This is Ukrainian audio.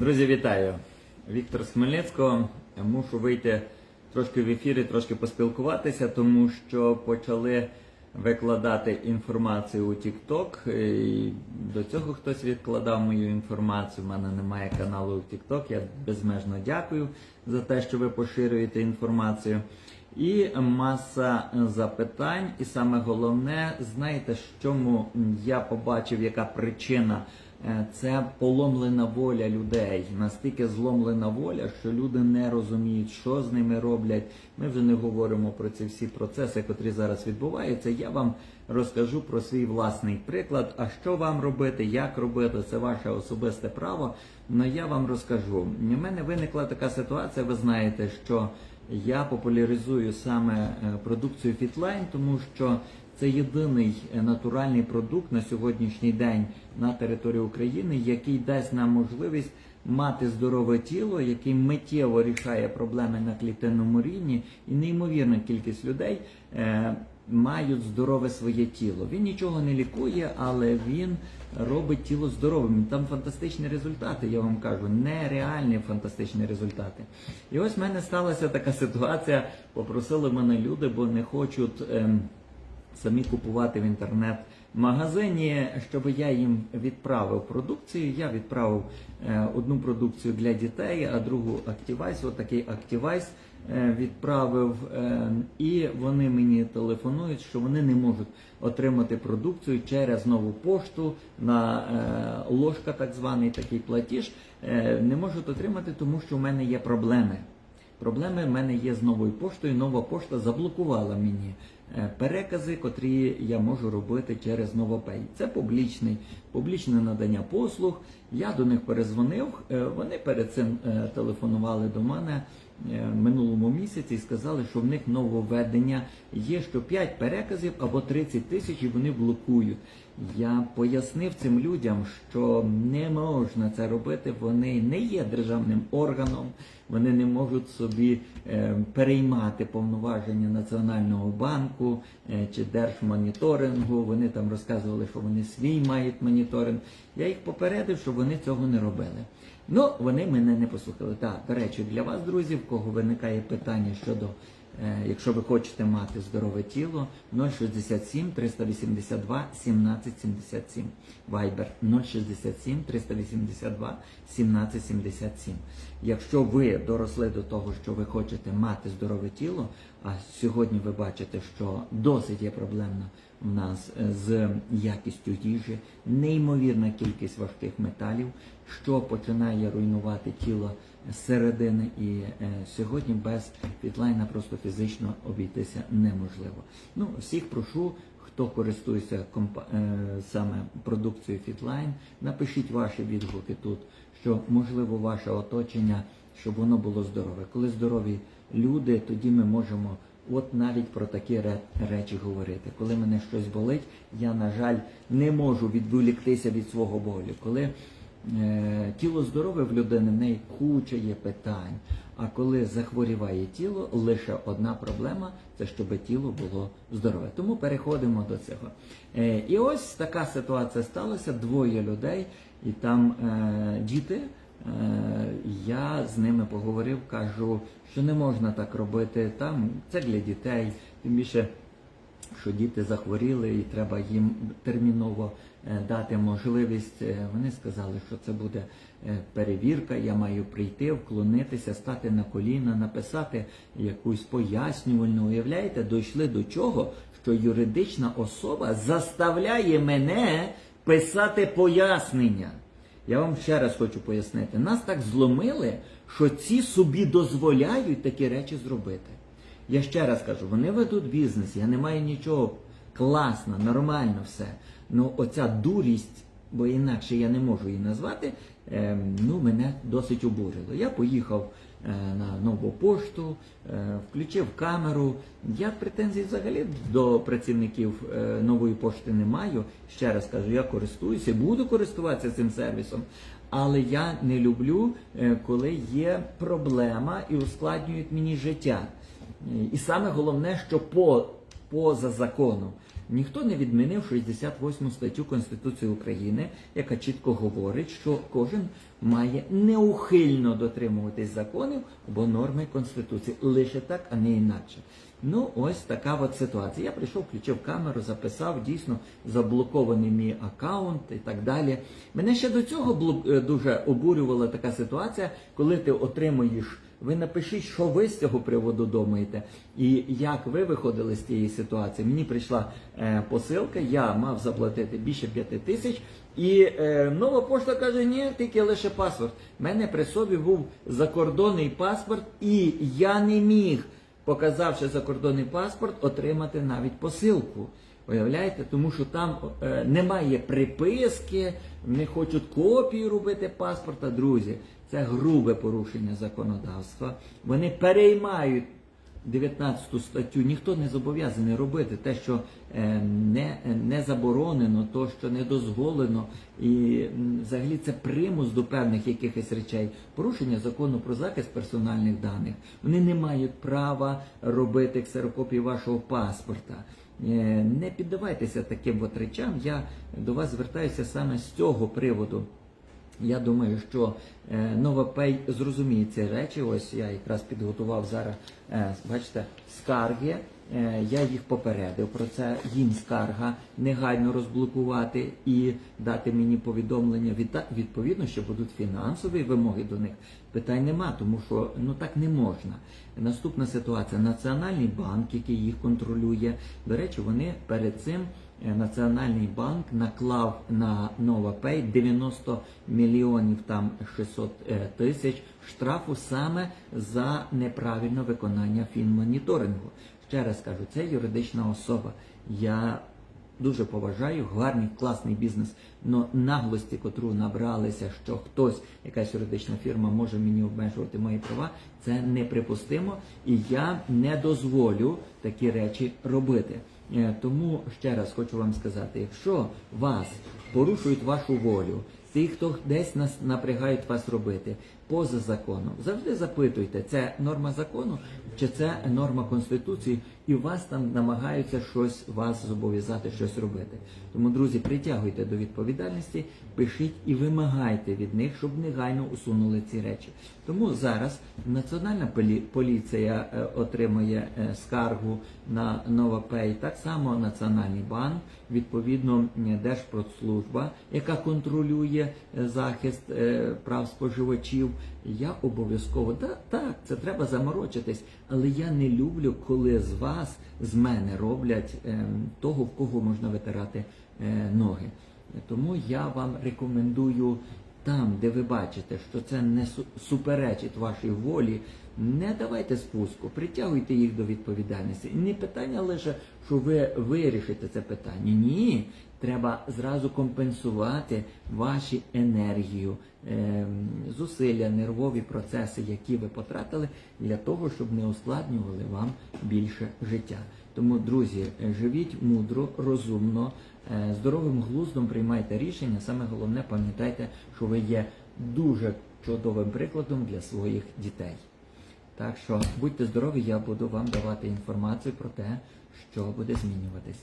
Друзі, вітаю! Віктор з. Мушу вийти трошки в ефірі, трошки поспілкуватися, тому що почали викладати інформацію у TikTok. І До цього хтось відкладав мою інформацію. У мене немає каналу у TikTok. Я безмежно дякую за те, що ви поширюєте інформацію. І маса запитань. І саме головне, знаєте, чому я побачив, яка причина. Е, Це поломлена воля людей, настільки зломлена воля, що люди не розуміють, що з ними роблять. Ми вже не говоримо про ці всі процеси, котрі зараз відбуваються. Я вам розкажу про свій власний приклад. А що вам робити, як робити, це ваше особисте право. Але я вам розкажу. У мене виникла така ситуація. Ви знаєте, що я популяризую саме е, продукцію Fitline, тому що це єдиний е, натуральний продукт на сьогоднішній день на території України, який дасть нам можливість мати здорове тіло, який миттєво рішає проблеми на клітинному рівні, і неймовірна кількість людей е, мають здорове своє тіло. Він нічого не лікує, але він робить тіло здоровим. Там фантастичні результати, я вам кажу, нереальні фантастичні результати. І ось в мене сталася така ситуація. Попросили мене люди, бо не хочуть. ем, самі купувати в інтернет-магазині, щоб я їм відправив продукцію. Я відправив е, одну продукцію для дітей, а другу Activize, отакий Activize е, відправив. е, і вони мені телефонують, що вони не можуть отримати продукцію через нову пошту на ложка, так званий такий платіж. не можуть отримати, тому що в мене є проблеми. Проблеми в мене є з новою поштою. Нова пошта заблокувала мені перекази, котрі я можу робити через Новопей. Це публічний, публічне надання послуг. Я до них перезвонив. е, Вони перед цим е, телефонували до мене е, минулому місяці і сказали, що в них нововведення є, що 5 переказів або 30 тисяч і вони блокують. Я пояснив цим людям, що не можна це робити. Вони не є державним органом, вони не можуть собі е, переймати повноваження Національного банку е, чи держмоніторингу. Вони там розказували, що вони свій мають моніторинг. Я їх попередив, щоб вони цього не робили. Ну, вони мене не послухали. Так, до речі, для вас, друзі, в кого виникає питання щодо Е, Якщо ви хочете мати здорове тіло, 067 382 1777. Viber 067 382 1777. Якщо ви доросли до того, що ви хочете мати здорове тіло, а сьогодні ви бачите, що досить є проблемна в нас е, з якістю їжі, неймовірна кількість важких металів, що починає руйнувати тіло середини. І е, сьогодні без фітлайна просто фізично обійтися неможливо. Ну, всіх прошу. Хто користується е, саме продукцією Fitline, напишіть ваші відгуки тут, що можливо ваше оточення, щоб воно було здорове. Коли здорові люди, тоді ми можемо от навіть про такі речі говорити. Коли мене щось болить, я, на жаль, не можу відволіктися від свого болю. Коли е, тіло здорове в людини, в неї куча є питань. А коли захворіває тіло, лише одна проблема це щоб тіло було здорове. Тому переходимо до цього. Е, і ось така ситуація сталася: двоє людей, і там е, діти. Е, Я з ними поговорив, кажу, що не можна так робити. Там це для дітей, тим більше що діти захворіли і треба їм терміново е, дати можливість. Е, Вони сказали, що це буде е, перевірка, я маю прийти, вклонитися, стати на коліна, написати якусь пояснювальну. Уявляєте, дійшли до чого, що юридична особа заставляє мене писати пояснення. Я вам ще раз хочу пояснити. Нас так зломили, що ці собі дозволяють такі речі зробити. Я ще раз кажу, вони ведуть бізнес, я не маю нічого класно, нормально все. Ну оця дурість, бо інакше я не можу її назвати, ем, ну мене досить обурило. Я поїхав е, на нову пошту, е, включив камеру. Я претензій взагалі до працівників е, нової пошти не маю. Ще раз кажу, я користуюся, буду користуватися цим сервісом. Але я не люблю, е, коли є проблема і ускладнюють мені життя. І саме головне, що по, поза законом. ніхто не відмінив 68 статтю Конституції України, яка чітко говорить, що кожен має неухильно дотримуватись законів або норми Конституції. Лише так, а не інакше. Ну, ось така от ситуація. Я прийшов, включив камеру, записав, дійсно заблокований мій аккаунт і так далі. Мене ще до цього е, дуже обурювала така ситуація, коли ти отримуєш. Ви напишіть, що ви з цього приводу думаєте, і як ви виходили з цієї ситуації. Мені прийшла е, посилка, я мав заплатити більше п'яти тисяч, і е, нова пошта каже, ні, тільки лише паспорт. У мене при собі був закордонний паспорт, і я не міг, показавши закордонний паспорт, отримати навіть посилку. Уявляєте, тому що там е, немає приписки, не хочуть копію робити паспорта, друзі. Це грубе порушення законодавства. Вони переймають 19 статтю. Ніхто не зобов'язаний робити те, що е, не, не заборонено, то, що не дозволено. І взагалі це примус до певних якихось речей. Порушення закону про захист персональних даних. Вони не мають права робити ксерокопії вашого паспорта. Е, Не піддавайтеся таким от речам. Я до вас звертаюся саме з цього приводу. Я думаю, що е, NovaPay зрозуміє ці речі. Ось я якраз підготував зараз, е, бачите, скарги. Е, я їх попередив про це. Їм скарга негайно розблокувати і дати мені повідомлення. Відповідно, що будуть фінансові вимоги до них. Питань нема, тому що ну так не можна. Наступна ситуація: Національний банк, який їх контролює. До речі, вони перед цим. Е, Національний банк наклав на NovaPay 90 мільйонів там 600 е, тисяч штрафу саме за неправильне виконання фінмоніторингу. Ще раз кажу, це юридична особа. Я дуже поважаю, гарний, класний бізнес. Но наглості, котру набралися, що хтось, якась юридична фірма може мені обмежувати мої права, це неприпустимо, і я не дозволю такі речі робити. Е, Тому ще раз хочу вам сказати: якщо вас порушують вашу волю, ті, хто десь нас напрягають вас робити поза законом, завжди запитуйте, це норма закону чи це норма конституції, і вас там намагаються щось вас зобов'язати щось робити. Тому, друзі, притягуйте до відповідальності, пишіть і вимагайте від них, щоб негайно усунули ці речі. Тому зараз Національна поліція е, отримує е, скаргу на NovaPay, так само Національний банк, відповідно Держпродслужба, яка контролює е, захист прав споживачів. Я обов'язково да, так, це треба заморочитись, але я не люблю, коли з вас, з мене роблять ем, того, в кого можна витирати е, ноги. Тому я вам рекомендую там, де ви бачите, що це не суперечить вашій волі, не давайте спуску, притягуйте їх до відповідальності. Не питання лише, що ви вирішите це питання. Ні, треба зразу компенсувати ваші енергію, ем, зусилля, нервові процеси, які ви потратили, для того, щоб не ускладнювали вам більше життя. Тому, друзі, живіть мудро, розумно, е, здоровим глуздом приймайте рішення. Саме головне, пам'ятайте, що ви є дуже чудовим прикладом для своїх дітей. Так що будьте здорові, я буду вам давати інформацію про те, що буде змінюватись.